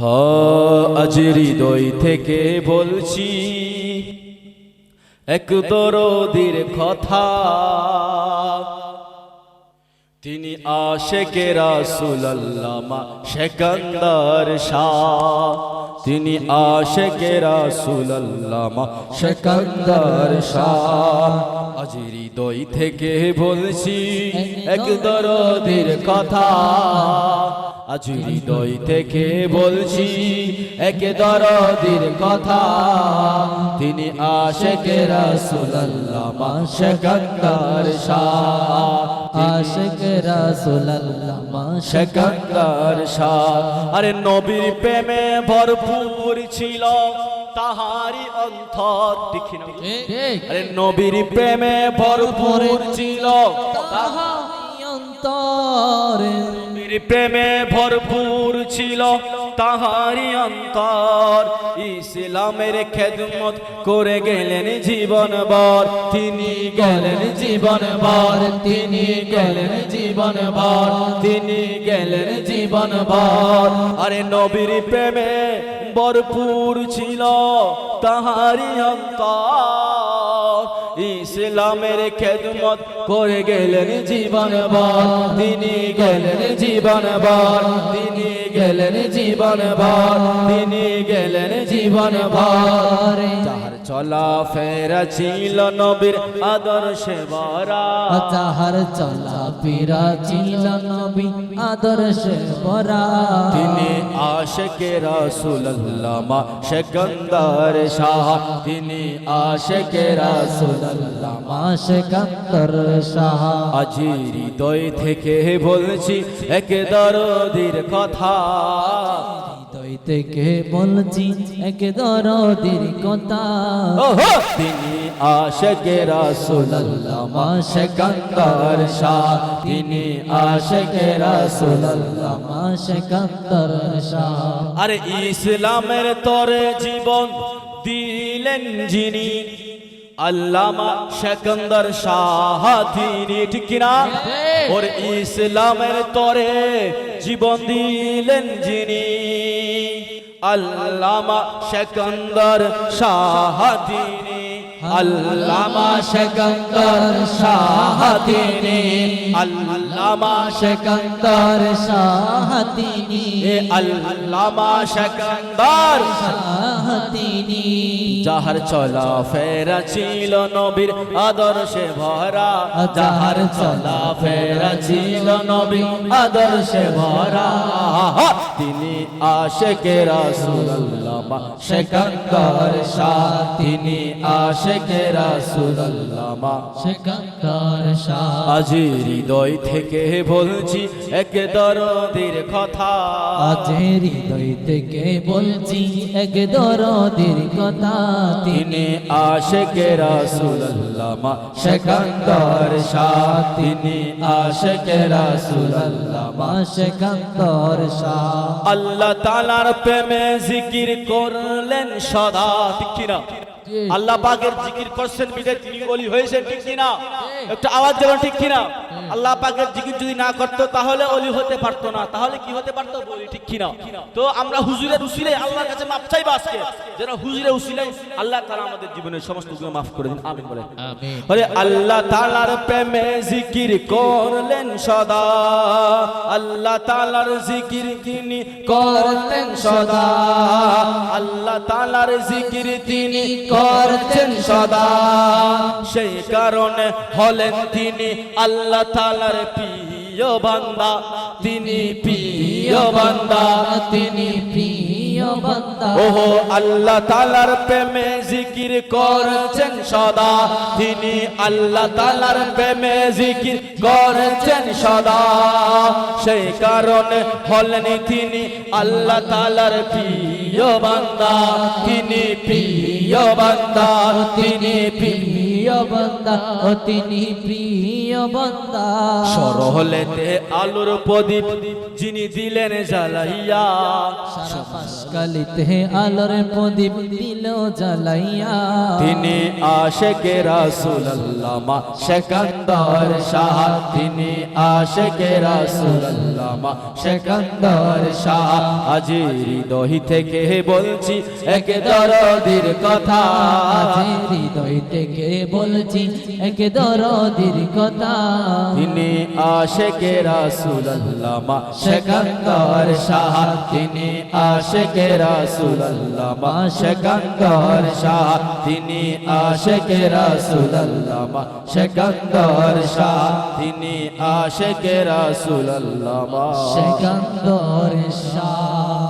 আজ হৃদয় থেকে বলছি এক দরদির কথা। তিনি আশেকে রাসুলাল্লামা সেকান্দার শাহ। তিনি আশেকে রাসুলাল্লামা সেকান্দার শাহ। আজ দই থেকে বলছি, এক দরদির কথা। আজ হৃদয় থেকে বলছি, এক দরদির কথা। তিনি আশেকে রাসুলাল্লামা সেকান্দার শাহ। আশিক রাসূলুল্লাহ শাহ আরে নবীর প্রেমে ভরপুর ছিল তাহারি অন্তর। দেখি আরে নবীর প্রেমে ভরপুর ছিল তাহারি অন্তরে। প্রেমে ভরপুর ছিল তাহারি অন্তর। ইসলামের খেদমত করে গেলেন জীবন বর তিনি গেলেন জীবন বর তিনি গেলেন জীবন বর তিনি গেলেন জীবন বর আরে নবীর প্রেমে ভরপুর ছিল তাহারি অন্তর। ইসলামের খেদমত করে গেলেন জীবন বর। তিনি গেলেন জীবন বর। তিনি গেলেন জীবন বর। তিনি গেলেন জীবন যাহার চলা ফেরা ছিল নবীর আদর্শে বরা যাহার চলা ফিরা ছিল নবী আদর্শে ভরা। তিনি আশেকে রাসুলাল্লামা সেকন্দার শাহ। তিনি আশেকে রাসুলাল্লামা মাশকান্তর শাহ আজ হৃদয় থেকে বলছি এক দরদির কথা। হৃদয় থেকে বলছি এক দরদির কথা। ওহো! তিনি আশেকে রাসুলাল্লামা সেকন্দার শাহ। তিনি আশেকে রাসুলাল্লামা মাশকান্তর শাহ। আরে ইসলামের তরে জীবন দিলেন যিনি আল্লামা সেকন্দর শাহ তিনি ঠিক না ওর ইসলামের তরে জীবন দিলেন যিনি। আল্লামা সেকন্দর শাহ আল্লামা সেকন্দর শাহ তিনি আল্লামা সেকন্দর শাহ তিনি এ আল্লামা সেকন্দর শাহ তিনি যাহার চলা ফেরা ছিল নবীর আদর্শে ভরা যাহার চলা ফেরা ছিল নবীর আদর্শে ভরা। তিনি আশেকে রাসূলুল্লাহ। সেকন্দর শাহ তিনি আশেকে রাসূলুল্লাহ সেকন্দর শাহ আজ হৃদয় থেকে বলছি এক দরদির কথা। আজ হৃদয় থেকে বলছি এক দরদের কথা। তিনি আশেকে রাসূলুল্লাহ সেকন্দর শাহ তিনি আশেকে রাসূলুল্লাহ সেকন্দর শাহ আল্লাহ তাআলার প্রেমে জিকির করলেন সদা ঠিক কিনা? আল্লাহ পাকের জিকির করছেন বিদে তিনি বলি হয়েছেন ঠিক কিনা? একটা আওয়াজ দেবেন ঠিক কিনা? আল্লাহ পাকের জিকির যদি না করতো তাহলে অলি হতে পারতো না। তাহলে কি হতে পারতো? বলি ঠিক কিনা? তো আমরা হুজুরের উসিলে আল্লাহর কাছে মাপ চাইব আজকে। যেন হুজুরের উসিলে আল্লাহ তাআলা আমাদের জীবনের সমস্তগুলো মাফ করে দিন। আমিন বলে আমিন। আরে আল্লাহ তালার প্রেমে জিকির করলেন সদা। আল্লাহ তালার জিকির তিনি করতেন সদা। আল্লাহ তালার জিকির তিনি করতেন সদা। সেই কারণে হলেন তিনি আল্লাহ তালার প্রিয় বান্দা তিনি প্রিয় বান্দা। তিনি প্রিয় বান্দা। ওহো আল্লাহ তালার প্রেমে জিকির করছেন সদা। তিনি আল্লাহ তালার প্রেমে জিকির করছেন সদা। সেই কারণে হলেন তিনি আল্লাহ তালার প্রিয় বান্দা। তিনি প্রিয় বান্দা তিনি প্রিয় বান্দা। তিনি প্রিয় বন্দা সরহলেতে আলোর প্রদীপ যিনি দিলেন জ্বালাইয়া। সারা পাশকালিতে আলোর প্রদীপ দিল জ্বালাইয়া। তিনি আশেকে রাসুল আল্লামা সেকান্দর শাহ। তিনি আশেকে রাসুল আল্লামা সেকান্দর শাহ। আজি হৃদয় থেকে বলছি এক দরদির কথা। আজে হৃদয় থেকে বলছি এক দরদির কথা। তিনি আশেকে রাসুল আল্লামা সেকান্দর শাহ। তিনি আশেকে রাসুল আল্লামা সেকান্দর শাহ। তিনি আশেকে রাসুল আল্লামা সেকান্দর শাহ। তিনি আশেকে রাসুল আল্লামা সেকান্দর শাহ।